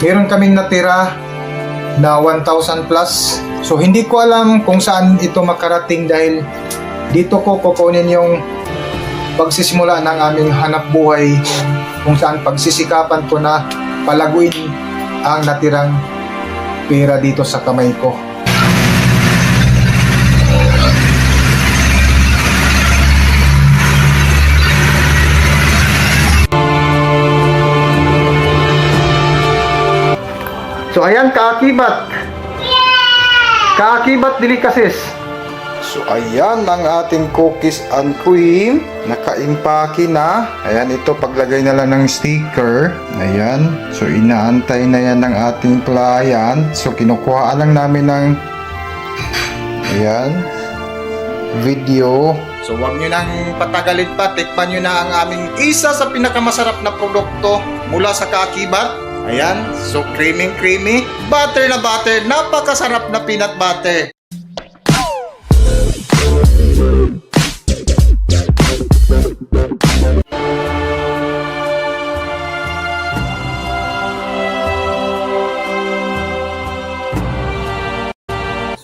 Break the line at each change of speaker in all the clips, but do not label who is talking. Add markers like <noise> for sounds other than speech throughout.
meron kaming natira na 1,000 plus. So hindi ko alam kung saan ito makarating dahil dito ko kukunin yung pagsisimula ng aming hanap buhay kung saan pagsisikapan ko na palaguin ang natirang pera dito sa kamay ko. Kaakibat. Kaakibat delikasis. So ayan ang ating cookies and cream. Nakaimpake na. Ayan, ito paglagay na lang ng sticker. Ayan. So inaantay na yan ng ating client. So kinukuhaan lang namin ng Ayan. Video. So wag nyo nang patagalin pa. Tikman nyo na ang aming isa sa pinakamasarap na produkto mula sa kaakibat. Ayan, so creamy creamy. Butter na butter, napakasarap na peanut butter.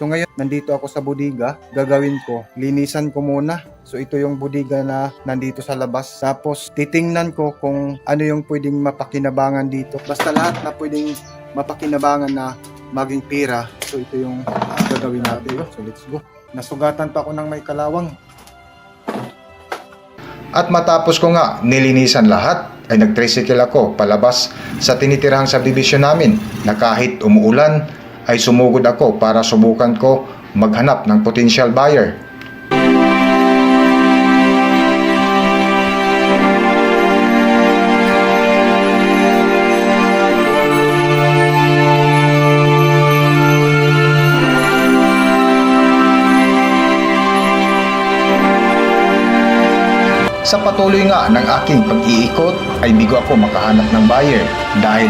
So ngayon, nandito ako sa bodega. Gagawin ko, linisan ko muna. So ito yung bodega na nandito sa labas. Tapos titingnan ko kung ano yung pwedeng mapakinabangan dito. Basta lahat na pwedeng mapakinabangan na maging pera. So ito yung ah, gagawin natin. So let's go. Nasugatan pa ako ng may kalawang. At matapos ko nga nilinisan lahat, ay nag-tricycle ako palabas sa tinitirang subdivision namin na kahit umuulan ay sumugod ako para subukan ko maghanap ng potential buyer. Sa patuloy nga ng aking pag-iikot ay bigo ako makahanap ng buyer dahil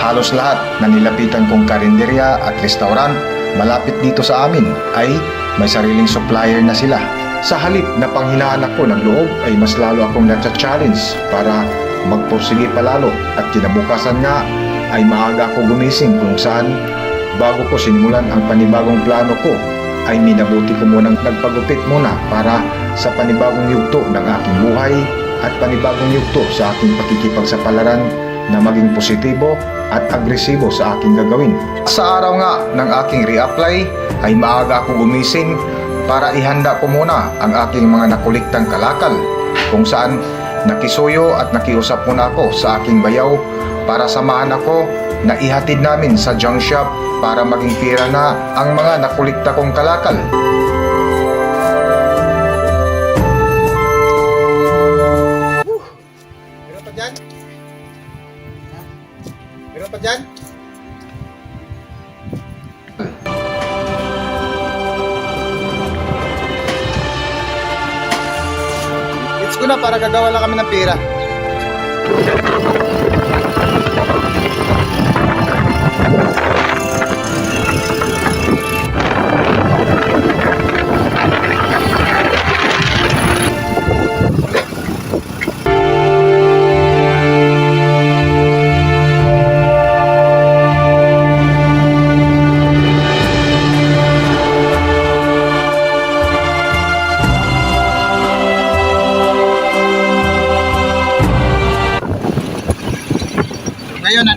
halos lahat na nilapitan kong karinderya at restaurant malapit dito sa amin ay may sariling supplier na sila. Sa halip na panghinaan ako ng loob ay mas lalo akong natsa-challenge para magpursige palalo at kinabukasan nga ay maaga ako gumising kung saan bago ko sinimulan ang panibagong plano ko ay minabuti ko munang nagpagupit muna para sa panibagong yugto ng aking buhay at panibagong yugto sa aking pakikipagsapalaran na maging positibo at agresibo sa aking gagawin. Sa araw nga ng aking reapply ay maaga ako gumising para ihanda ko muna ang aking mga nakuliktang kalakal kung saan nakisuyo at nakiusap muna ako sa aking bayaw para samahan ako na ihatid namin sa junk shop para maging pira na ang mga nakulikta kong kalakal. It's ko na para gagawa lang kami ng pera.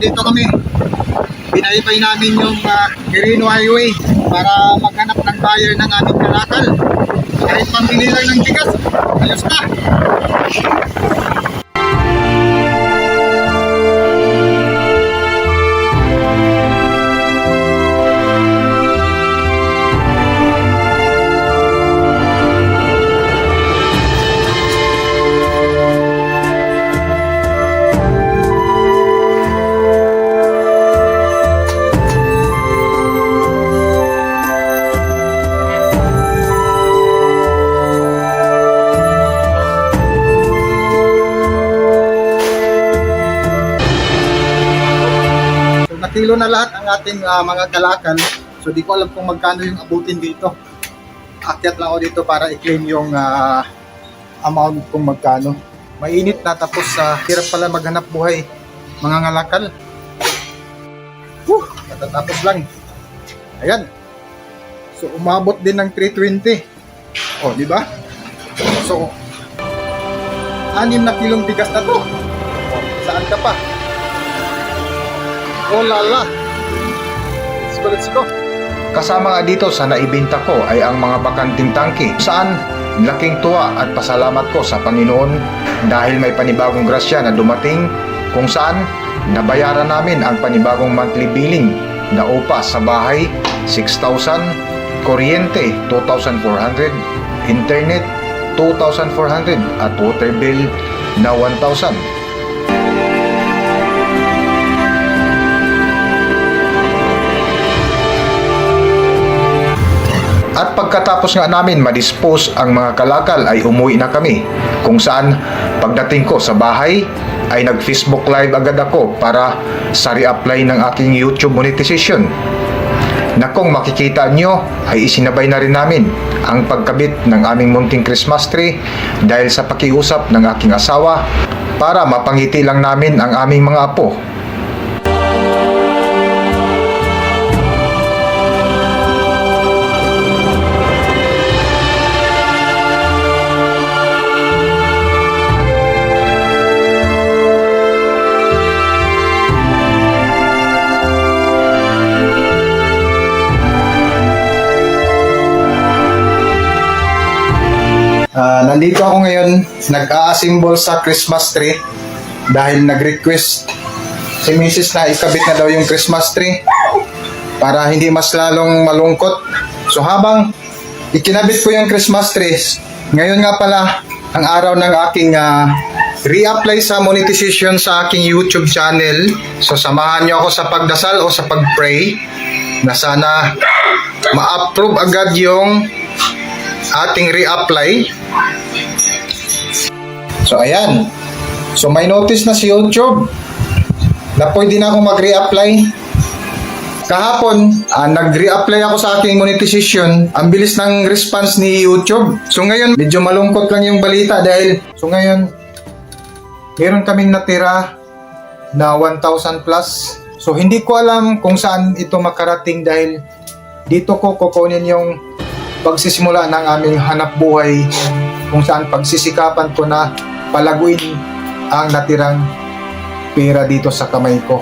Nandito kami. Pinaibay namin yung uh, Highway para maghanap ng buyer ng aming kalakal. Kahit pambili lang ng bigas, ayos na. Nakilo na lahat ang ating ah, mga kalakal. So di ko alam kung magkano yung abutin dito. Akyat lang ako dito para i-claim yung ah, amount kung magkano. Mainit na tapos sa hirap pala maghanap buhay mga ngalakal. Whew, katatapos lang. Ayan. So, umabot din ng 320. O, di ba? So, anim na kilong bigas na to. Saan ka pa? Oh lala. Let's go, let's go. Kasama nga dito sa naibinta ko ay ang mga bakanting tangke saan laking tuwa at pasalamat ko sa Panginoon dahil may panibagong grasya na dumating kung saan nabayaran namin ang panibagong monthly billing na upa sa bahay 6,000, kuryente 2,400, internet 2,400 at water bill na 1,000. At pagkatapos nga namin madispose ang mga kalakal ay umuwi na kami. Kung saan pagdating ko sa bahay ay nag Facebook live agad ako para sa re-apply ng aking YouTube monetization. Na kung makikita nyo ay isinabay na rin namin ang pagkabit ng aming munting Christmas tree dahil sa pakiusap ng aking asawa para mapangiti lang namin ang aming mga apo Ah, nandito ako ngayon, nag-a-assemble sa Christmas tree dahil nag-request si Mrs. na ikabit na daw yung Christmas tree para hindi mas lalong malungkot. So habang ikinabit ko yung Christmas tree, ngayon nga pala ang araw ng aking ah, re-apply sa monetization sa aking YouTube channel. So samahan niyo ako sa pagdasal o sa pag-pray na sana ma-approve agad yung ating re-apply. So ayan. So may notice na si YouTube na pwede na akong mag-re-apply. Kahapon, ah, nag-re-apply ako sa aking monetization. Ang bilis ng response ni YouTube. So ngayon, medyo malungkot lang yung balita dahil so ngayon, meron kaming natira na 1,000 plus. So hindi ko alam kung saan ito makarating dahil dito ko kukunin yung pagsisimula ng aming hanap buhay kung saan pagsisikapan ko na palaguin ang natirang pera dito sa kamay ko.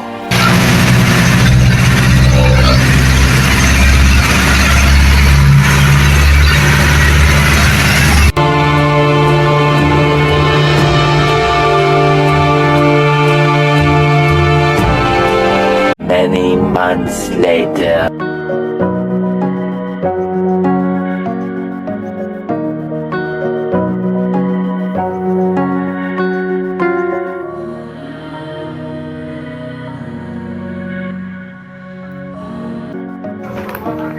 Many months later.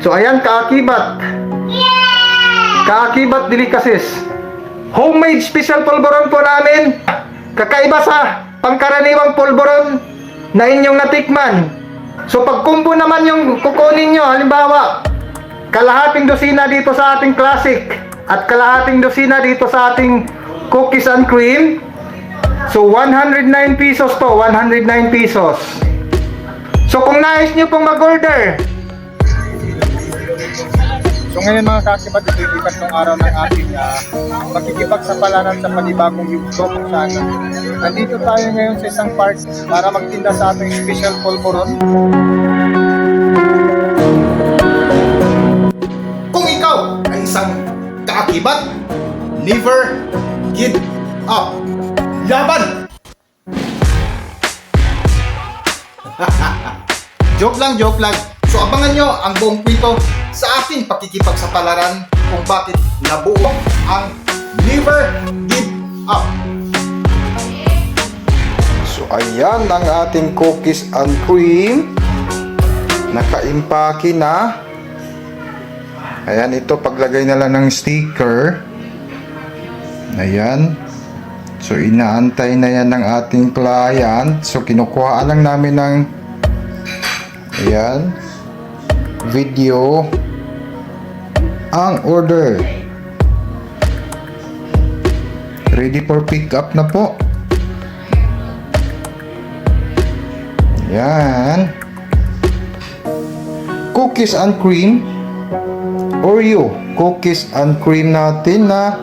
So ayan, kaakibat. Kaakibat delicacies. Homemade special polvoron po namin. Kakaiba sa pangkaraniwang polvoron na inyong natikman. So pag kumbo naman yung kukunin nyo, halimbawa, kalahating dosina dito sa ating classic at kalahating dosina dito sa ating cookies and cream. So 109 pesos po, 109 pesos. So kung nais nyo pong mag-order, So ngayon mga kakibat, ito yung ikatlong araw ng ating uh, pakikipagsapalaran sa panibagong yugto kung saan nandito tayo ngayon sa isang park para magtinda sa ating special polvoron. Kung ikaw ay isang kaakibat, never give up. Laban! <laughs> joke lang, joke lang. So abangan nyo ang buong kwento sa ating pakikipagsapalaran kung bakit nabuo ang Never Give Up. So ayan ang ating cookies and cream. Nakaimpake na. Ayan, ito paglagay na lang ng sticker. Ayan. So inaantay na yan ng ating client. So kinukuha lang namin ng Ayan video ang order ready for pick up na po yan cookies and cream. Oreo cookies and cream natin na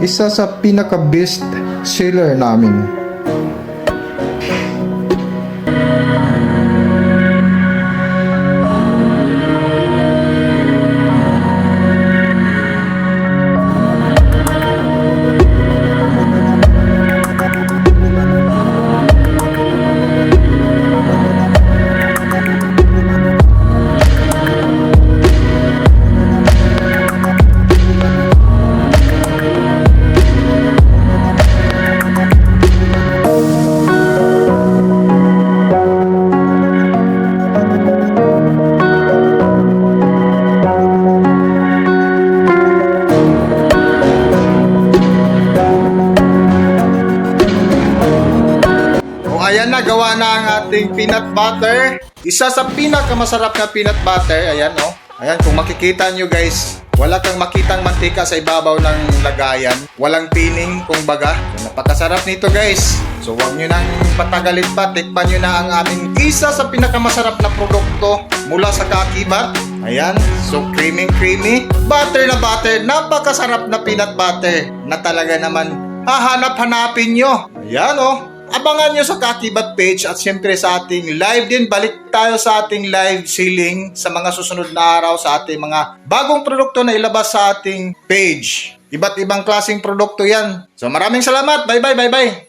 isa sa pinaka best seller namin. Ayan na, gawa na ang ating peanut butter. Isa sa pinakamasarap na peanut butter. Ayan o. Ayan, kung makikita nyo guys, wala kang makitang mantika sa ibabaw ng lagayan. Walang pining, kung baga. So, napakasarap nito guys. So huwag nyo nang patagalin pa. Tikpan nyo na ang aming isa sa pinakamasarap na produkto mula sa Kakibat. Ayan, so creamy creamy. Butter na butter. Napakasarap na peanut butter na talaga naman hahanap-hanapin nyo. Ayan oh. Abangan nyo sa Kakibat page at siyempre sa ating live din. Balik tayo sa ating live selling sa mga susunod na araw sa ating mga bagong produkto na ilabas sa ating page. Iba't ibang klaseng produkto yan. So maraming salamat. Bye bye, bye bye.